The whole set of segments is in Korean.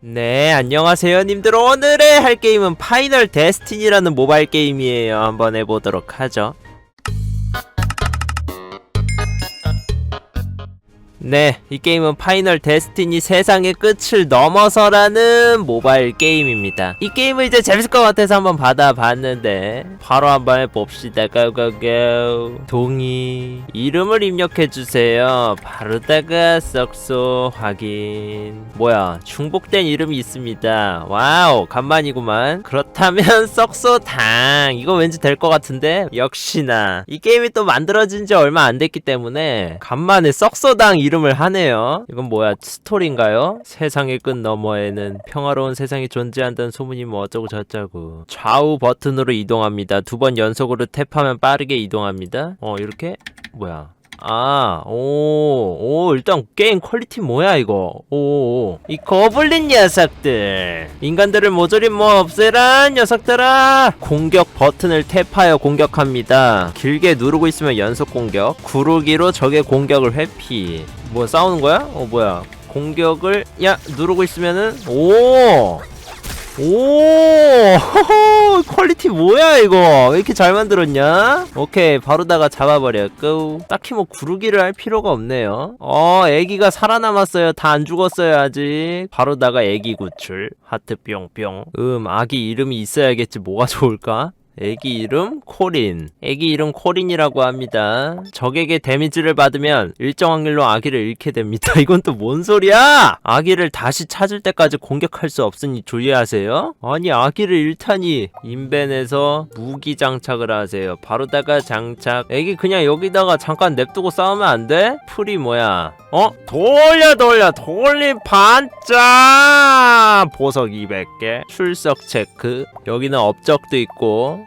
네, 안녕하세요, 님들. 오늘의 할 게임은 파이널 데스티니라는 모바일 게임이에요. 한번 해보도록 하죠. 네, 이 게임은 파이널 데스티니 세상의 끝을 넘어서라는 모바일 게임입니다. 이 게임을 이제 재밌을 것 같아서 한번 받아봤는데 바로 한번 해봅시다. 고고고 동의 이름을 입력해주세요. 바로다가 썩소 확인 뭐야 중복된 이름이 있습니다. 와우 간만이구만. 그렇다면 썩소당 이거 왠지 될 것 같은데 역시나 이 게임이 또 만들어진 지 얼마 안 됐기 때문에 간만에 썩소당 이름을 하네요. 이건 뭐야 스토리인가요? 세상의 끝 너머에는 평화로운 세상이 존재한다는 소문이 뭐 어쩌고 저쩌고 좌우 버튼으로 이동합니다. 두 번 연속으로 탭하면 빠르게 이동합니다. 어 이렇게 뭐야 아, 오, 오, 일단 게임 퀄리티 뭐야, 이거. 오, 이 거블린 녀석들. 인간들을 모조리 뭐 없애라, 녀석들아. 공격 버튼을 탭하여 공격합니다. 길게 누르고 있으면 연속 공격. 구르기로 적의 공격을 회피. 뭐 싸우는 거야? 어, 뭐야. 공격을, 야, 누르고 있으면은, 오! 오, 퀄리티 뭐야 이거? 왜 이렇게 잘 만들었냐? 오케이, 바로다가 잡아버려. 고. 딱히 뭐 구르기를 할 필요가 없네요. 어, 애기가 살아남았어요. 다 안 죽었어요 아직. 바로다가 애기 구출. 하트 뿅뿅. 음, 아기 이름이 있어야겠지. 뭐가 좋을까? 애기 이름 코린. 애기 이름 코린이라고 합니다. 적에게 데미지를 받으면 일정 확률로 아기를 잃게 됩니다. 이건 또 뭔 소리야? 아기를 다시 찾을 때까지 공격할 수 없으니 주의하세요. 아니 아기를 잃다니 인벤에서 무기 장착을 하세요. 바로다가 장착. 애기 그냥 여기다가 잠깐 냅두고 싸우면 안 돼? 풀이 뭐야? 어? 돌려 돌려 돌림 반짝 보석 200개 출석 체크 여기는 업적도 있고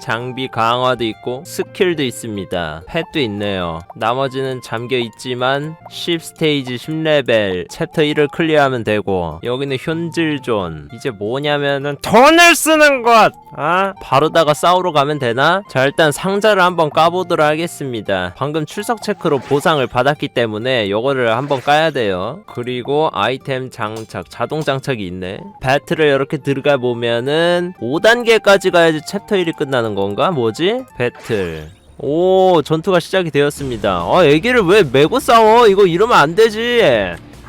장비 강화도 있고 스킬도 있습니다. 펫도 있네요. 나머지는 잠겨 있지만 10스테이지 10레벨 챕터 1을 클리어하면 되고 여기는 현질존. 이제 뭐냐면은 돈을 쓰는 것! 아? 바로다가 싸우러 가면 되나? 자 일단 상자를 한번 까보도록 하겠습니다. 방금 출석 체크로 보상을 받았기 때문에 요거를 한번 까야 돼요. 그리고 아이템 장착 자동 장착이 있네. 배틀을 이렇게 들어가 보면은 5단계까지 가야지 챕터 1이 끝나는 건가? 뭐지? 배틀 오 전투가 시작이 되었습니다 아 애기를 왜 메고 싸워 이거 이러면 안 되지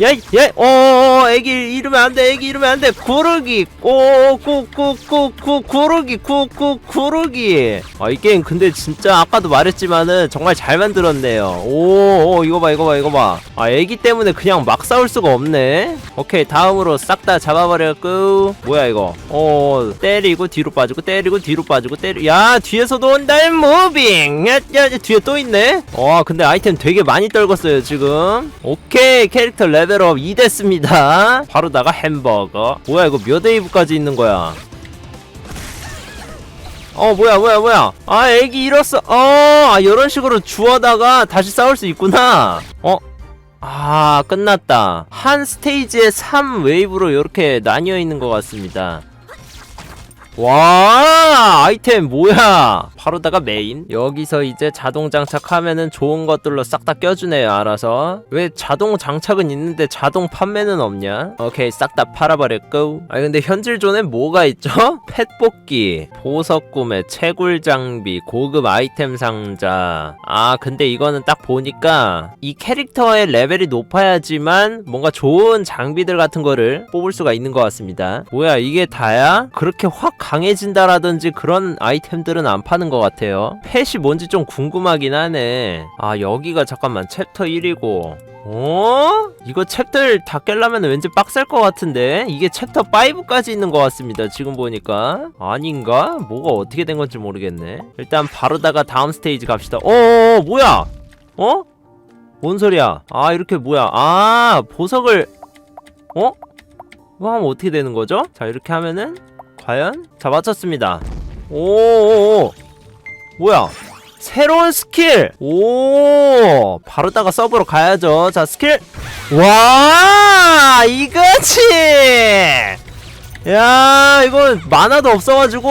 야, 야, 어, 애기 이러면 안 돼, 애기 이러면 안 돼. 구르기, 꾸, 꾸, 꾸, 꾸, 꾸, 구르기, 꾸, 꾸, 구르기. 아, 이 게임 근데 진짜 아까도 말했지만은 정말 잘 만들었네요. 오, 오, 이거 봐, 이거 봐, 이거 봐. 아, 애기 때문에 그냥 막 싸울 수가 없네. 오케이, 다음으로 싹 다 잡아버렸고. 뭐야, 이거. 어, 때리고 뒤로 빠지고, 때리고 뒤로 빠지고, 때리, 야, 뒤에서도 온다, 무빙! 야, 야, 뒤에 또 있네? 와, 근데 아이템 되게 많이 떨궜어요, 지금. 오케이, 캐릭터 레 벨업 2 됐습니다. 바로다가 햄버거. 뭐야, 이거 몇 웨이브까지 있는 거야? 어 뭐야 뭐야 뭐야. 아 애기 잃었어. 어아 이런 식으로 주워다가 다시 싸울 수 있구나. 어? 아 끝났다. 한 스테이지에 3 웨이브로 이렇게 나뉘어 있는 것 같습니다. 와 아이템 뭐야 바로다가 메인. 여기서 이제 자동 장착하면은 좋은 것들로 싹 다 껴주네요 알아서. 왜 자동 장착은 있는데 자동 판매는 없냐? 오케이 싹 다 팔아버렸고. 아니 근데 현질존에 뭐가 있죠? 펫 뽑기 보석 구매 채굴 장비 고급 아이템 상자. 아 근데 이거는 딱 보니까 이 캐릭터의 레벨이 높아야지만 뭔가 좋은 장비들 같은 거를 뽑을 수가 있는 것 같습니다. 뭐야 이게 다야? 그렇게 확 강해진다라든지 그런 아이템들은 안 파는 것 같아요. 펫이 뭔지 좀 궁금하긴 하네. 아, 여기가 잠깐만 챕터 1이고. 어? 이거 챕터를 다 깰려면 왠지 빡셀 것 같은데? 이게 챕터 5까지 있는 것 같습니다. 지금 보니까. 아닌가? 뭐가 어떻게 된 건지 모르겠네. 일단 바로다가 다음 스테이지 갑시다. 어, 뭐야? 어? 뭔 소리야? 아, 이렇게 뭐야? 아, 보석을, 어? 이거 하면 어떻게 되는 거죠? 자, 이렇게 하면은, 과연? 자, 맞췄습니다. 오오오. 뭐야? 새로운 스킬! 오! 바로다가 서브로 가야죠. 자, 스킬! 와! 이거지! 야, 이거 만화도 없어가지고,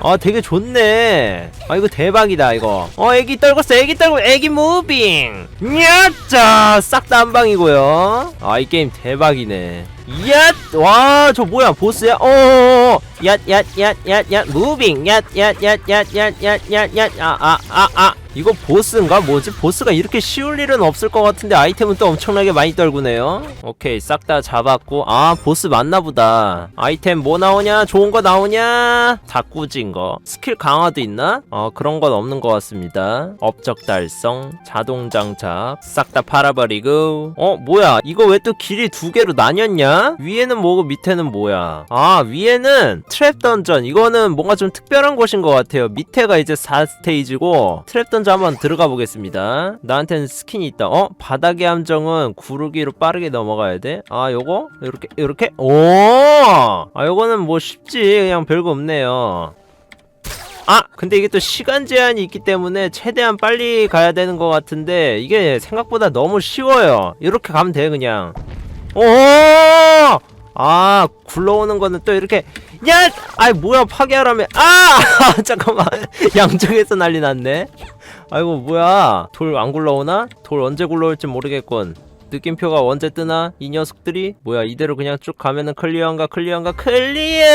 아, 되게 좋네. 아, 이거 대박이다, 이거. 어, 애기 떨궜어, 애기 떨고, 애기 무빙! 야짜! 싹 다 한 방이고요. 아, 이 게임 대박이네. 얏! 와, 저 뭐야, 보스야? 어어어! 얏, 얏, 얏, 얏, 얏, 무빙! 얏, 얏, 얏, 얏, 얏, 얏, 얏, 얏, 아, 아, 아, 아! 이거 보스인가? 뭐지? 보스가 이렇게 쉬울 일은 없을 것 같은데 아이템은 또 엄청나게 많이 떨구네요. 오케이, 싹 다 잡았고. 아, 보스 맞나보다. 아이템 뭐 나오냐? 좋은 거 나오냐? 다꾸진 거. 스킬 강화도 있나? 어, 그런 건 없는 것 같습니다. 업적 달성, 자동 장착, 싹 다 팔아버리고. 어, 뭐야? 이거 왜 또 길이 두 개로 나뉘었냐? 위에는 뭐고 밑에는 뭐야? 아, 위에는 트랩 던전. 이거는 뭔가 좀 특별한 곳인 것 같아요. 밑에가 이제 4스테이지고 트랩 던전 한번 들어가 보겠습니다. 나한테는 스킨이 있다. 어? 바닥의 함정은 구르기로 빠르게 넘어가야 돼. 아, 요거? 요렇게, 요렇게? 오! 아, 요거는 뭐 쉽지. 그냥 별거 없네요. 아! 근데 이게 또 시간 제한이 있기 때문에 최대한 빨리 가야 되는 것 같은데 이게 생각보다 너무 쉬워요. 이렇게 가면 돼 그냥. 오! 아 굴러오는 거는 또 이렇게 야! 아이 뭐야 파괴하라며 아! 잠깐만 양쪽에서 난리 났네 아이고 뭐야 돌 안 굴러오나? 돌 언제 굴러올지 모르겠군 느낌표가 언제 뜨나? 이 녀석들이? 뭐야 이대로 그냥 쭉 가면은 클리어인가 클리어인가 클리어!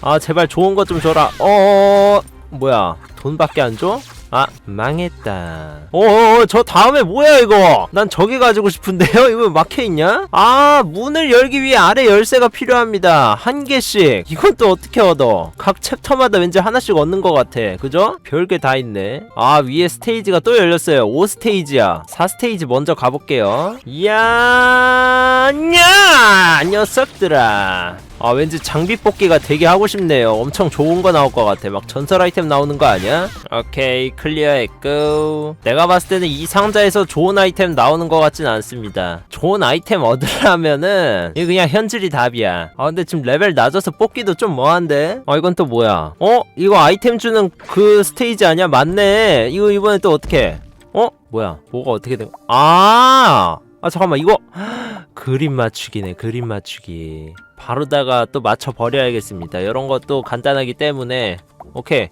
아 제발 좋은 것 좀 줘라 어 뭐야 돈밖에 안 줘? 아 망했다. 어어어 저 다음에 뭐야 이거? 난 저기 가지고 싶은데요? 이거 왜 막혀있냐? 아 문을 열기 위해 아래 열쇠가 필요합니다. 한 개씩. 이건 또 어떻게 얻어? 각 챕터마다 왠지 하나씩 얻는 것 같아. 그죠? 별게 다 있네. 아 위에 스테이지가 또 열렸어요. 5스테이지야. 4스테이지 먼저 가볼게요. 이야 냐 녀석들아 아 왠지 장비 뽑기가 되게 하고 싶네요 엄청 좋은 거 나올 것 같아 막 전설 아이템 나오는 거 아니야? 오케이 클리어했고 내가 봤을 때는 이 상자에서 좋은 아이템 나오는 것 같진 않습니다 좋은 아이템 얻으려면은 이거 그냥 현질이 답이야 아 근데 지금 레벨 낮아서 뽑기도 좀 뭐한데? 아 이건 또 뭐야 어? 이거 아이템 주는 그 스테이지 아니야? 맞네 이거 이번에 또 어떻게 어? 뭐야 뭐가 어떻게 된 아! 아 잠깐만 이거 그림 맞추기네 그림 맞추기. 바로다가 또 맞춰 버려야겠습니다. 이런 것도 간단하기 때문에. 오케이.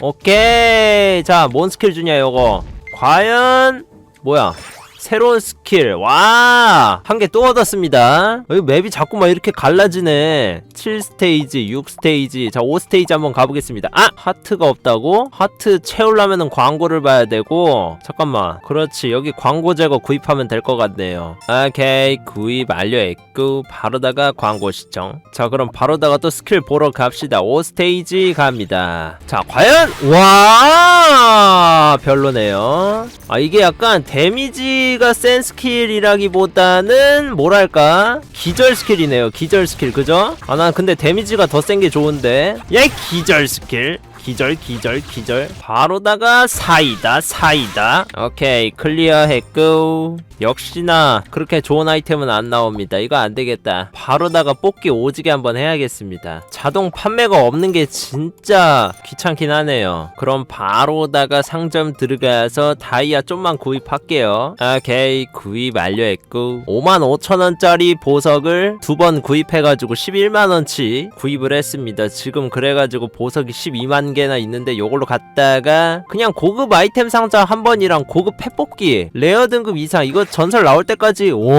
오케이! 자 뭔 스킬 주냐 요거. 과연 뭐야 새로운 스킬. 와! 한 개 또 얻었습니다. 여기 맵이 자꾸 막 이렇게 갈라지네. 7스테이지 6스테이지. 자 5스테이지 한번 가보겠습니다. 아! 하트가 없다고? 하트 채우려면은 광고를 봐야 되고. 잠깐만. 그렇지. 여기 광고 제거 구입하면 될 것 같네요. 오케이. 구입 완료했고 바로다가 광고 시청. 자 그럼 바로다가 또 스킬 보러 갑시다. 5스테이지 갑니다. 자 과연? 와! 별로네요. 아 이게 약간 데미지 가 센 스킬이라기보다는 뭐랄까? 기절 스킬이네요. 기절 스킬. 그죠? 아 난 근데 데미지가 더 센 게 좋은데. 야이 기절 스킬 기절 기절 기절. 바로다가 사이다 사이다. 오케이 클리어 했고. 역시나 그렇게 좋은 아이템은 안 나옵니다. 이거 안 되겠다. 바로다가 뽑기 오지게 한번 해야겠습니다. 자동 판매가 없는 게 진짜 귀찮긴 하네요. 그럼 바로다가 상점 들어가서 다이아 좀만 구입할게요. 오케이 구입 완료했고. 55,000원짜리 보석을 두 번 구입해가지고 11만원치 구입을 했습니다. 지금 그래가지고 보석이 12만 개나 있는데 요걸로 갔다가 그냥 고급 아이템 상자 한 번이랑 고급 펫뽑기 레어 등급 이상 이거 전설 나올 때까지 오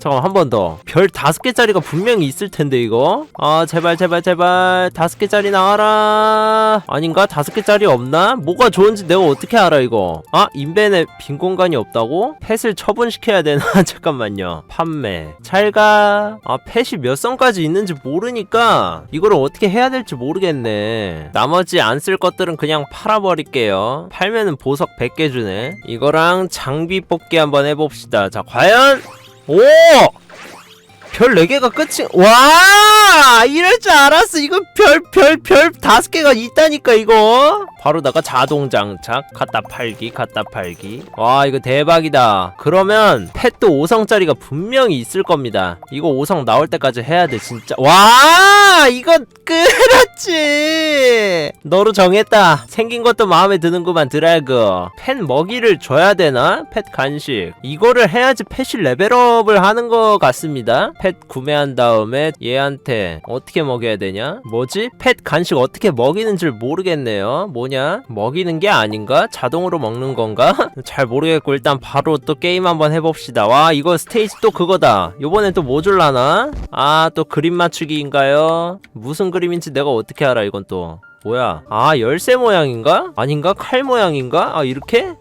잠깐 한번 더. 별 다섯 개짜리가 분명히 있을 텐데 이거? 아 제발 제발 제발. 다섯 개짜리 나와라. 아닌가? 다섯 개짜리 없나? 뭐가 좋은지 내가 어떻게 알아 이거? 아 인벤에 빈 공간이 없다고? 펫을 처분시켜야 되나? 잠깐만요. 판매. 잘가. 아 펫이 몇 성까지 있는지 모르니까 이거를 어떻게 해야 될지 모르겠네. 나머지 안 쓸 것들은 그냥 팔아버릴게요. 팔면은 보석 100개 주네. 이거랑 장비 뽑기 한번 해봅시다. 자 과연 오! 별 4개가 끝이, 와! 이럴 줄 알았어. 이거 별, 별, 별 5개가 있다니까, 이거. 바로다가 자동 장착, 갖다 팔기, 갖다 팔기. 와, 이거 대박이다. 그러면, 펫도 5성짜리가 분명히 있을 겁니다. 이거 5성 나올 때까지 해야 돼, 진짜. 와! 이거, 그렇지! 너로 정했다. 생긴 것도 마음에 드는구만, 드래그. 펫 먹이를 줘야 되나? 펫 간식. 이거를 해야지 펫이 레벨업을 하는 것 같습니다. 펫 구매한 다음에 얘한테 어떻게 먹여야 되냐? 뭐지? 펫 간식 어떻게 먹이는 줄 모르겠네요. 뭐냐? 먹이는 게 아닌가? 자동으로 먹는 건가? 잘 모르겠고 일단 바로 또 게임 한번 해봅시다. 와 이거 스테이지 또 그거다. 요번엔 또 뭐 줄라나? 아 또 그림 맞추기인가요? 무슨 그림인지 내가 어떻게 알아 이건 또. 뭐야? 아 열쇠 모양인가? 아닌가? 칼 모양인가? 아 이렇게?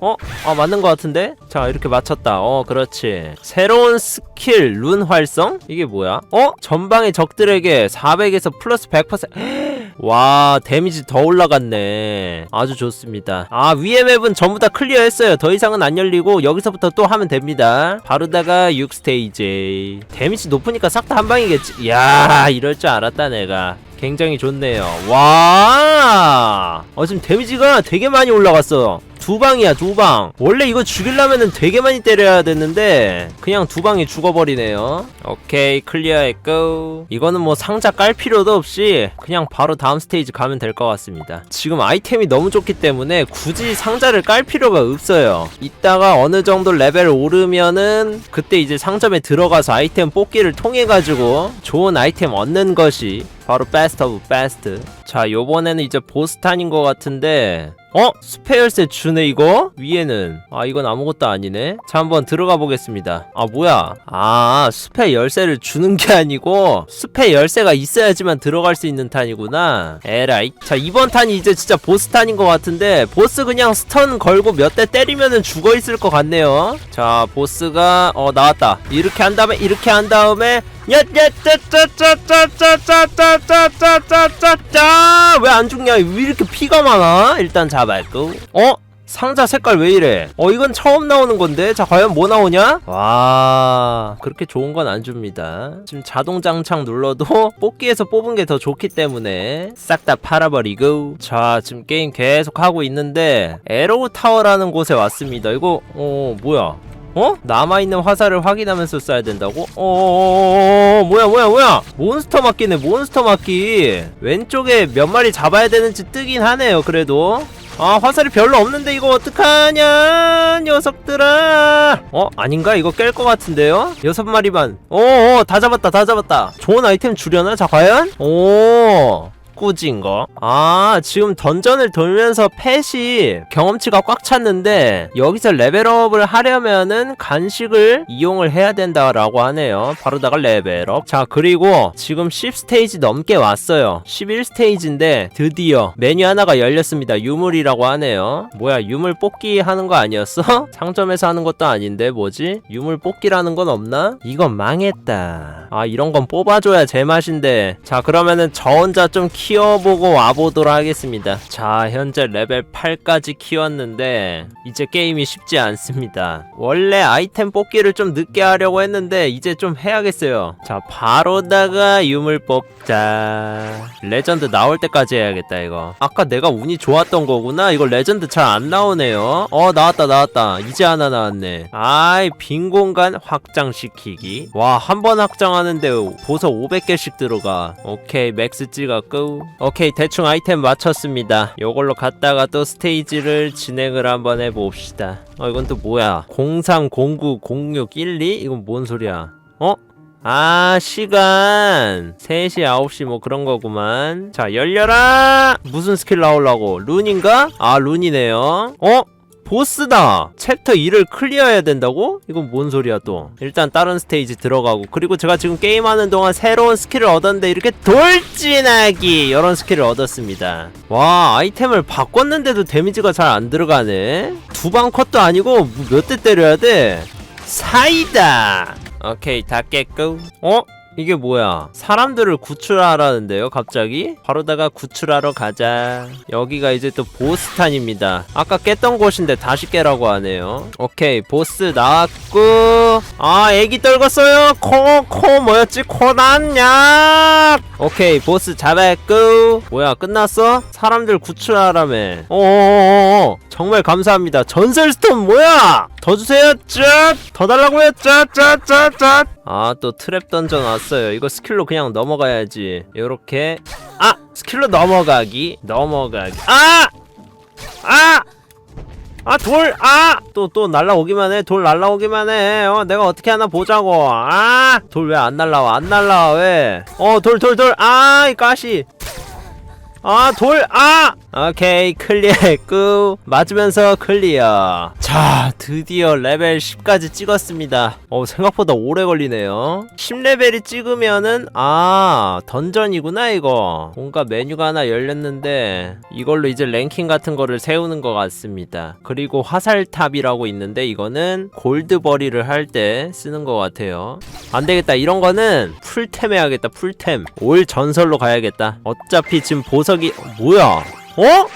어? 아 맞는 것 같은데? 자 이렇게 맞췄다. 어 그렇지. 새로운 스킬 룬 활성? 이게 뭐야? 어? 전방의 적들에게 400에서 플러스 100%와 데미지 더 올라갔네. 아주 좋습니다. 아 위에 맵은 전부 다 클리어 했어요. 더 이상은 안 열리고 여기서부터 또 하면 됩니다. 바르다가 6스테이지. 데미지 높으니까 싹 다 한 방이겠지. 이야 이럴 줄 알았다 내가. 굉장히 좋네요. 와! 어, 지금 데미지가 되게 많이 올라갔어 두 방이야 두 방. 원래 이거 죽이려면은 되게 많이 때려야 됐는데 그냥 두 방에 죽어버리네요. 오케이 클리어했고 이거는 뭐 상자 깔 필요도 없이 그냥 바로 다음 스테이지 가면 될 것 같습니다. 지금 아이템이 너무 좋기 때문에 굳이 상자를 깔 필요가 없어요. 이따가 어느 정도 레벨 오르면은 그때 이제 상점에 들어가서 아이템 뽑기를 통해 가지고 좋은 아이템 얻는 것이 바로 베스트 오브 베스트. 자 요번에는 이제 보스탄인 것 같은데 어? 스페 열쇠 주네 이거? 위에는. 아 이건 아무것도 아니네. 자 한번 들어가 보겠습니다. 아 뭐야? 아 스페 열쇠를 주는 게 아니고 스페 열쇠가 있어야지만 들어갈 수 있는 탄이구나. 에라이. 자 이번 탄이 이제 진짜 보스 탄인 것 같은데 보스 그냥 스턴 걸고 몇 대 때리면은 죽어 있을 것 같네요. 자 보스가 어 나왔다. 이렇게 한 다음에 이렇게 한 다음에 야야짜짜짜짜짜짜짜짜짜짜짜 왜 안 죽냐 왜 이렇게 피가 많아 일단 잡았고 어 상자 색깔 왜 이래 어 이건 처음 나오는 건데 자 과연 뭐 나오냐 와 그렇게 좋은 건 안 줍니다 지금 자동 장착 눌러도 뽑기에서 뽑은 게 더 좋기 때문에 싹 다 팔아버리고 자 지금 게임 계속 하고 있는데 에로우 타워라는 곳에 왔습니다 이거 어 뭐야 어? 남아있는 화살을 확인하면서 쏴야 된다고? 어어어어어 뭐야 뭐야 뭐야 몬스터 맞기네 몬스터 맞기 왼쪽에 몇 마리 잡아야 되는지 뜨긴 하네요 그래도 아 화살이 별로 없는데 이거 어떡하냐 녀석들아 어? 아닌가? 이거 깰 것 같은데요? 여섯 마리만 어어 다 잡았다 다 잡았다 좋은 아이템 주려나? 자 과연? 오 꾸진 거. 아, 지금 던전을 돌면서 펫이 경험치가 꽉 찼는데 여기서 레벨업을 하려면은 간식을 이용을 해야 된다라고 하네요. 바로다가 레벨업. 자, 그리고 지금 10스테이지 넘게 왔어요. 11스테이지인데 드디어 메뉴 하나가 열렸습니다. 유물이라고 하네요. 뭐야, 유물 뽑기 하는 거 아니었어? 상점에서 하는 것도 아닌데 뭐지? 유물 뽑기라는 건 없나? 이건 망했다. 아, 이런 건 뽑아줘야 제맛인데. 자, 그러면은 저 혼자 좀 키 워보고 와보도록 하겠습니다. 자, 현재 레벨 8까지 키웠는데, 이제 게임이 쉽지 않습니다. 원래 아이템 뽑기를 좀 늦게 하려고 했는데, 이제 좀 해야겠어요. 자, 바로다가 유물 뽑자. 레전드 나올 때까지 해야겠다, 이거. 아까 내가 운이 좋았던 거구나? 이거 레전드 잘 안 나오네요. 어, 나왔다, 나왔다. 이제 하나 나왔네. 아이, 빈 공간 확장시키기. 와, 한 번 확장하는데 보석 500개씩 들어가. 오케이, 맥스 찍었고. 오케이 대충 아이템 맞췄습니다. 요걸로 갔다가 또 스테이지를 진행을 한번 해봅시다. 어 이건 또 뭐야? 03090612 이건 뭔 소리야? 어? 아 시간! 3시 9시 뭐 그런 거구만. 자 열려라! 무슨 스킬 나오려고? 룬인가? 아 룬이네요. 어? 보스다! 챕터 2를 클리어해야 된다고? 이건 뭔 소리야 또? 일단 다른 스테이지 들어가고. 그리고 제가 지금 게임하는 동안 새로운 스킬을 얻었는데 이렇게 돌진하기! 이런 스킬을 얻었습니다. 와 아이템을 바꿨는데도 데미지가 잘 안 들어가네. 두 방 컷도 아니고 몇 대 때려야 돼? 사이다! 오케이 다 깼고 어? 이게 뭐야? 사람들을 구출하라는데요 갑자기? 바로다가 구출하러 가자. 여기가 이제 또 보스탄입니다. 아까 깼던 곳인데 다시 깨라고 하네요. 오케이 보스 나왔고. 아 애기 떨궜어요. 코 코 뭐였지? 코난약. 오케이 보스 잡았고. 뭐야 끝났어? 사람들 구출하라며. 어어어어 정말 감사합니다. 전설 스톤 뭐야? 더 주세요. 쫙더 달라고요 쫙쫙쫙쫙 아 또 트랩 던전 왔어요. 이거 스킬로 그냥 넘어가야지. 요렇게. 아! 스킬로 넘어가기. 넘어가기. 아! 아! 아 돌! 아! 또 또 날라오기만 해 돌 날라오기만 해 어 내가 어떻게 하나 보자고. 아! 돌 왜 안 날라와? 안 날라와 왜 어 돌 돌 돌 아 이 가시 아, 돌, 아! 오케이, 클리어 했고, 맞으면서 클리어. 자, 드디어 레벨 10까지 찍었습니다. 어, 생각보다 오래 걸리네요. 10레벨이 찍으면은, 아, 던전이구나, 이거. 뭔가 메뉴가 하나 열렸는데, 이걸로 이제 랭킹 같은 거를 세우는 것 같습니다. 그리고 화살탑이라고 있는데, 이거는 골드버리를 할 때 쓰는 것 같아요. 안 되겠다. 이런 거는 풀템 해야겠다. 풀템. 올 전설로 가야겠다. 어차피 지금 보 석이 어, 뭐야? 어?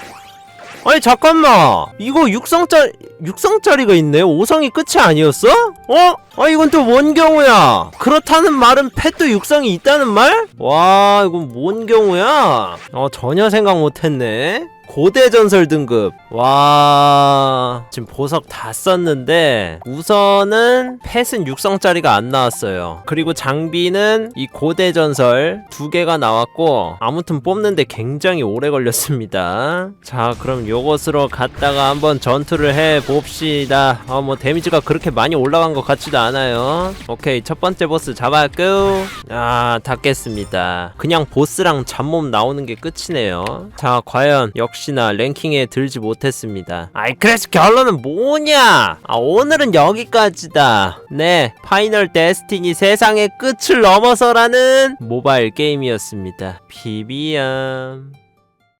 아니 잠깐만. 이거 육성짜리 육성짜리가 있네. 5성이 끝이 아니었어? 어? 아 이건 또 뭔 경우야? 그렇다는 말은 펫도 육성이 있다는 말? 와 이건 뭔 경우야? 어 전혀 생각 못했네. 고대 전설 등급. 와 지금 보석 다 썼는데 우선은 펫은 육성짜리가 안 나왔어요. 그리고 장비는 이 고대 전설 두 개가 나왔고 아무튼 뽑는데 굉장히 오래 걸렸습니다. 자 그럼 요것으로 갔다가 한번 전투를 해 봅시다. 어 뭐 데미지가 그렇게 많이 올라간 것 같지도 않아요. 오케이 첫 번째 보스 잡았고. 아 닫겠습니다. 그냥 보스랑 잡몸 나오는 게 끝이네요. 자 과연 역시나 랭킹에 들지 못했습니다. 아이 그래서 결론은 뭐냐? 아 오늘은 여기까지다. 네 파이널 데스티니 세상의 끝을 넘어서라는 모바일 게임이었습니다. 비비암